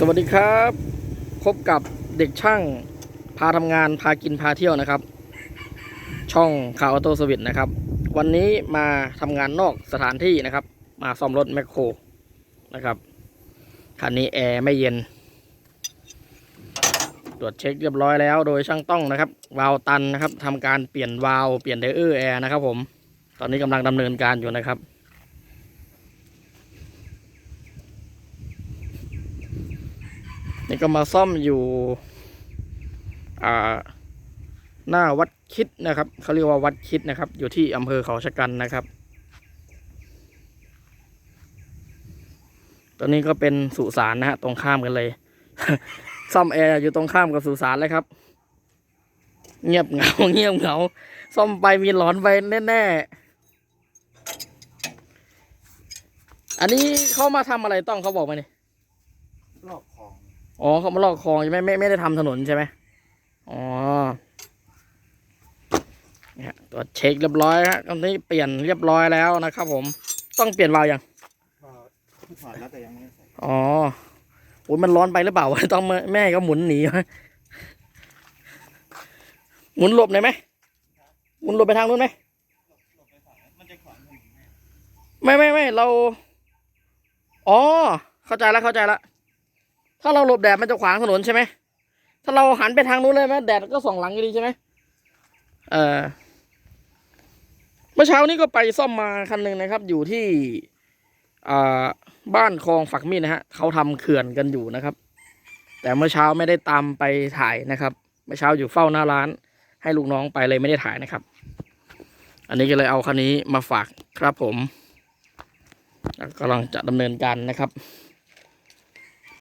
สวัสดีครับ พบกับเด็กช่างพาทำงานพากินพาเที่ยวนะครับ ช่องข่าวออโต้สวิตนะครับ วันนี้มาทำงานนอกสถานที่นะครับ มาซ่อมรถแมคโครนะครับคันนี้แอร์ไม่เย็น ตรวจเช็คเรียบร้อยแล้วโดยช่างต้องนะครับ วาล์วตันนะครับทำการเปลี่ยนวาล์วเปลี่ยนไดเออร์แอร์นะครับผม ตอนนี้กำลังดำเนินการอยู่นะครับ นี่ก็มาซ่อมอยู่หน้าวัดคิดนะครับเขาเรียกว่าวัดคิดนะครับ อยู่ที่อำเภอเขาชะกันนะครับ ตอนนี้ก็เป็นสุสานนะฮะตรงข้ามกันเลย ซ่อมแอร์อยู่ตรงข้ามกับสุสานเลยครับ เงียบเหงาเงียบเหงา ซ่อมไปมีหลอนไปแน่ๆอันนี้เขามาทำอะไรต้องเขาบอกไหมเนี่ย องอ๋อเขามาลอกคลองใช่ไหมไม่ไม่ได้ทำถนนใช่ไหมอ๋อเนี่ยตรวจเช็คเรียบร้อยฮะตอนนี้เปลี่ยนเรียบร้อยแล้วนะครับผมต้องเปลี่ยนวาล์วยังก็ถอดแล้วแต่ยังไม่ได้ใส่อ๋อโอ้ยมันร้อนไปหรือเปล่าวะต้องมาแม่ก็หมุนหนีวะหมุนหลบหน่อยไหมหมุนหลบไปทางนู้นไหมมันจะขวางถนนไหมไม่ไม่ไม่เรา อ๋อ เข้าใจแล้วเข้าใจแล้ว ถ้าเราหลบแดดมันจะขวางถนนใช่ไหมถ้าเราหันไปทางนู้นเลยไหมแดดก็ส่องหลังอยู่ดีใช่ไหมเออเมื่อเช้านี้ก็ไปซ่อมมาคันหนึ่งนะครับ อยู่ที่อ่าบ้านคลองฝักมีดนะฮะเขาทำเขื่อนกันอยู่นะครับ แต่เมื่อเช้าไม่ได้ตามไปถ่ายนะครับ เมื่อเช้าอยู่เฝ้าหน้าร้าน ให้ลูกน้องไปเลยไม่ได้ถ่ายนะครับ อันนี้ก็เลยเอาคันนี้มาฝากครับผมกำลังจะดำเนินการนะครับ